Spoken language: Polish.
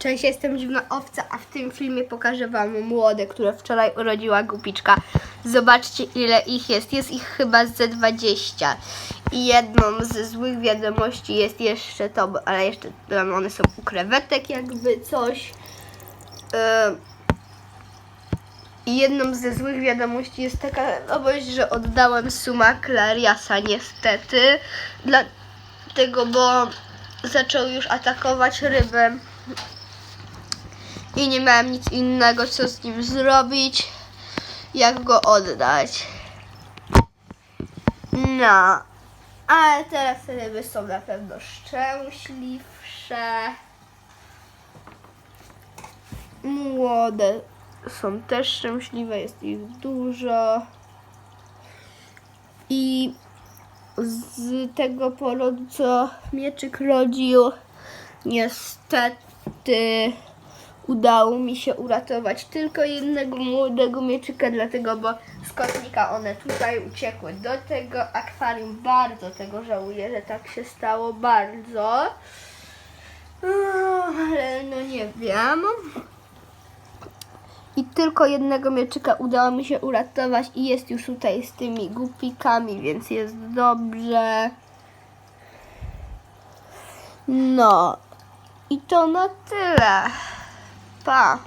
Cześć, jestem Dziwna Owca, a w tym filmie pokażę Wam młode, które wczoraj urodziła Gupiczka. Zobaczcie ile ich jest. Jest ich chyba ze 20. I jedną ze złych wiadomości jest jeszcze to, ale jeszcze one są u krewetek jakby coś. Ym, I jedną ze złych wiadomości jest taka nowość, że oddałem suma Clariasa niestety. Dlatego, bo zaczął już atakować rybę i nie miałem nic innego, co z nim zrobić, jak go oddać. No, ale teraz ryby są na pewno szczęśliwsze. Młode są też szczęśliwe, jest ich dużo. I z tego porodu, co mieczyk rodził, niestety udało mi się uratować tylko jednego młodego mieczyka, dlatego, bo z kotnika one tutaj uciekły do tego akwarium. Bardzo tego żałuję, że tak się stało, bardzo. Ale no nie wiem. I tylko jednego mieczyka udało mi się uratować i jest już tutaj z tymi głupikami, więc jest dobrze. No. I to na tyle. 棒